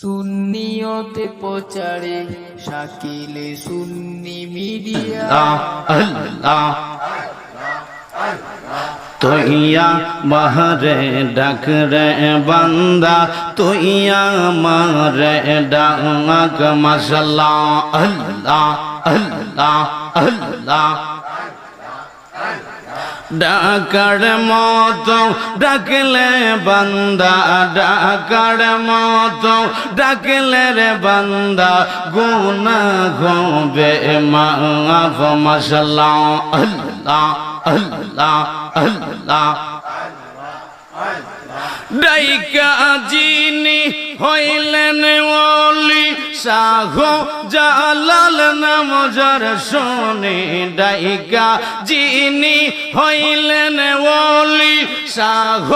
সুন্নিয়তে প্রচারে শাকিলে সুন্নি মিডিয়া। তুইয়া মারে ডাক রে বান্দা, তুইয়া মারে ডাক মাসাল্লাহ আল্লাহ আল্লাহ আল্লাহ। ডাকার মতো ডাকলে বান্দা, ডাকার মতো ডাকলে রে বান্দা গুনা গোবে মাফ মাসাল্লাহ আল্লাহ আল্লাহ আল্লাহ। ডাইকা জিনি হইলেন ওলি সাহ জালাল নাম যার শোনে ডাইকা জিনি হইলেন ওলি। সাহ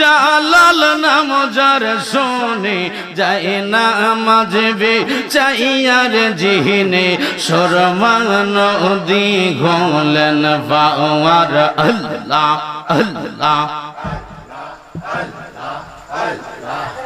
জালাল নাম যার শোনে, যায় না মাজবে চাইয়ার জিহনে। সরমান নদী ঘোলেন পাওয়ার আল্লাহ আল্লাহ আল্লাহ আল্লাহ আল্লাহ।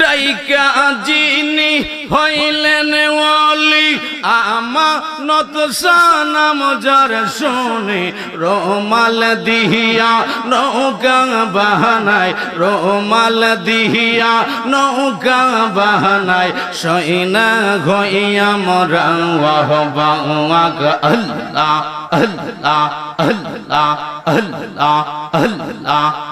ডাইকা জিনি হইলেন ওলি আমা নত সানাম যার শোনে, রোমাল দিহিয়া নৌকা বাহানায়, রোমাল দিহিয়া নৌকা বাহানায়, সইনা ঘইয়া মরা আল্লাহ আল্লাহ আল্লাহ আল্লাহ আল্লাহ।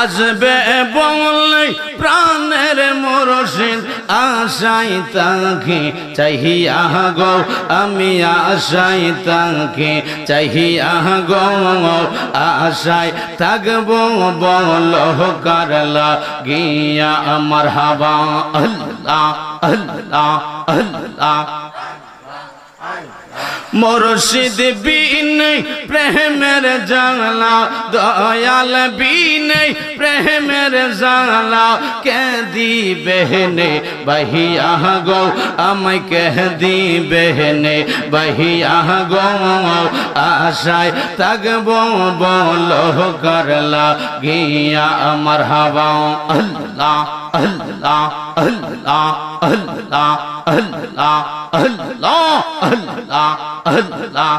আসবে বলে প্রাণের মরশিদ আশাই তাকে, চাহিয়া গো, আমি আশাই তাকে, চাহিয়া গো, আশাই থাকব বল করলা গিয়া আমার হাবা আল্লাহ আল্লাহ আল্লাহ। মুর্শিদ বিন প্রেমের জানলা দয়াল বিন প্রেমের জানলা কে দি বেহনে বহিয়া গো, আমায় কে দি বেহনে বহিয়া গো। আশায় থাকব বল করলা, গিয়া আমার হাওয়া। আল্লাহ আল্লাহ আল্লাহ আল্লাহ আল্লাহ আল্লাহ। আল্লাহ আল্লাহ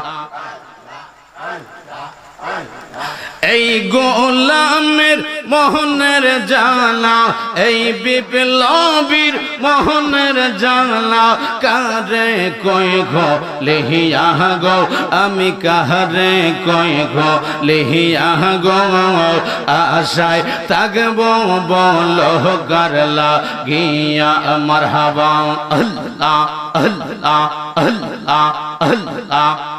এই গোলামের মোহনের জালা এই বিপ্লবীর মোহনের জালা কারে কই গো লেহিয়া গো, আমি কাহারে কই গো লেহিয়া গো, আশায় থাকব বল করলা গিয়া আমার হাবা আল্লাহ আল্লাহ আল্লাহ আল্লাহ।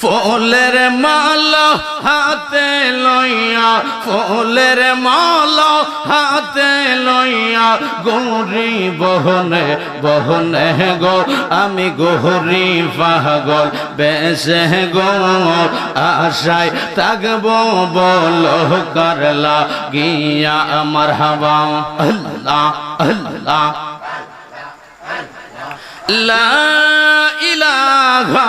ফুলের মালা হাতে লইয়া, ফুলের মালা হাতে লইয়া, গৌরী বহনে বহনে গো, আমি গৌরী পাগল বেসে গো, আশায় থাকব বল করলা, গিয়া আমার হাবা আল্লাহ আল্লাহ। লা ইলাহা